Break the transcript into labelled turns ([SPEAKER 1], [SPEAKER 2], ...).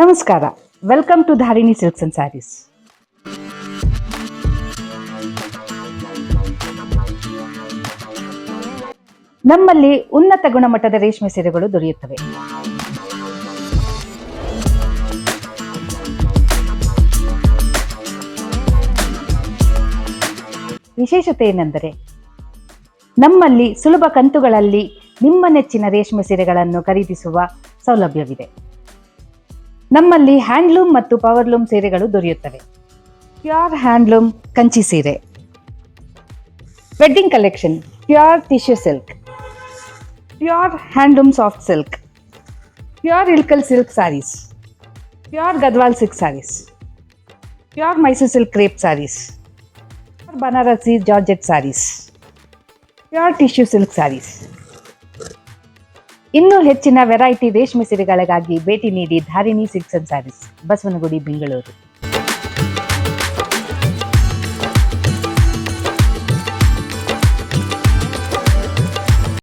[SPEAKER 1] ನಮಸ್ಕಾರ. Welcome to Dharini silks and sarees ನಮ್ಮಲ್ಲಿ ಉನ್ನತ ಗುಣಮಟ್ಟದ ರೇಷ್ಮೆ ಸೀರೆಗಳು ದೊರೆಯುತ್ತವೆ. ವಿಶೇಷತೆ ಏನೆಂದರೆ, ನಮ್ಮಲ್ಲಿ ಸುಲಭ ಕಂತುಗಳಲ್ಲಿ ನಿಮ್ಮ ನೆಚ್ಚಿನ ರೇಷ್ಮೆ ಸೀರೆಗಳನ್ನು ಖರೀದಿಸುವ ಸೌಲಭ್ಯವಿದೆ. ನಮ್ಮಲ್ಲಿ ಹ್ಯಾಂಡ್ಲೂಮ್ ಮತ್ತು ಪವರ್ಲೂಮ್ ಸೀರೆಗಳು ದೊರೆಯುತ್ತವೆ. ಪ್ಯೂರ್ ಹ್ಯಾಂಡ್ಲೂಮ್ ಕಂಚಿ ಸೀರೆ. Wedding collection, pure tissue silk pure handloom soft silk, pure Ilkal silk sarees pure Gadwal silk sarees pure Mysuru silk crepe sarees pure Banarasi georgette sarees pure tissue silk sarees ಇನ್ನೂ ಹೆಚ್ಚಿನ variety ರೇಷ್ಮೆ ಸೀರೆಗಳಿಗಾಗಿ ಭೇಟಿ ನೀಡಿ Dharini silks and sarees. Basavanagudi Bengaluru.